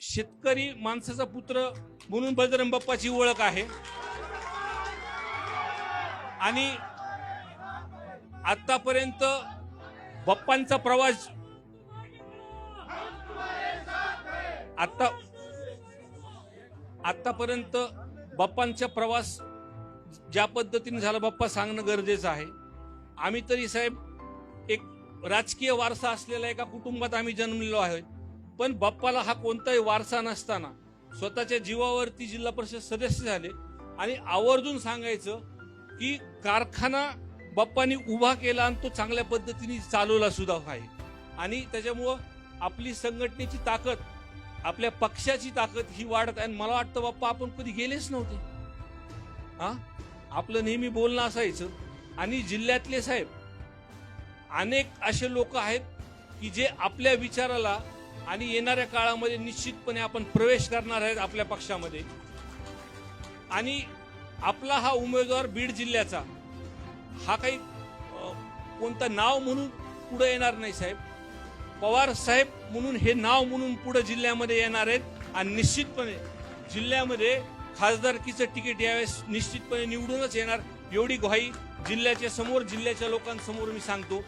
शेतकरी माणसाचा पुत्र म्हणून बजरंग बाप्पाची ओळख आहे. आणि आतापर्यंत बाप्पांचा प्रवास आता आतापर्यंत बाप्पांचा प्रवास ज्या पद्धतीने झाला बाप्पा सांगणं गरजेचं आहे. आम्ही तरी साहेब एक राजकीय वारसा असलेल्या एका कुटुंबात आम्ही जन्मलेलो आहोत. पण बाप्पाला हा कोणताही वारसा नसताना स्वतःच्या जीवावरती जिल्हा परिषद सदस्य झाले आणि आवर्जून सांगायचं की कारखाना बाप्पानी उभा केला आणि तो चांगल्या पद्धतीने चालवला सुद्धा आहे. आणि त्याच्यामुळं आपली संघटनेची ताकद आपल्या पक्षाची ताकद ही वाढत आहे. आणि मला वाटतं बाप्पा आपण कधी गेलेच नव्हते. हा? आपलं नेहमी बोलणं असायचं. आणि जिल्ह्यातले साहेब अनेक असे लोक आहेत की जे आपल्या विचाराला आणि येणाऱ्या काळामध्ये निश्चितपणे आपण प्रवेश करणार आहेत आपल्या पक्षामध्ये. आणि आपला हा उमेदवार बीड जिल्ह्याचा हा काही कोणतं नाव म्हणून पुढे येणार नाही साहेब. पवार साहेब म्हणून हे नाव म्हणून पुढे जिल्ह्यामध्ये येणार आहेत आणि निश्चितपणे जिल्ह्यामध्ये खासदारकीचं तिकीट यावेळेस निश्चितपणे निवडूनच येणार. एवढी ग्वाही जिल्ह्याच्या समोर जिल्ह्याच्या लोकांसमोर मी सांगतो.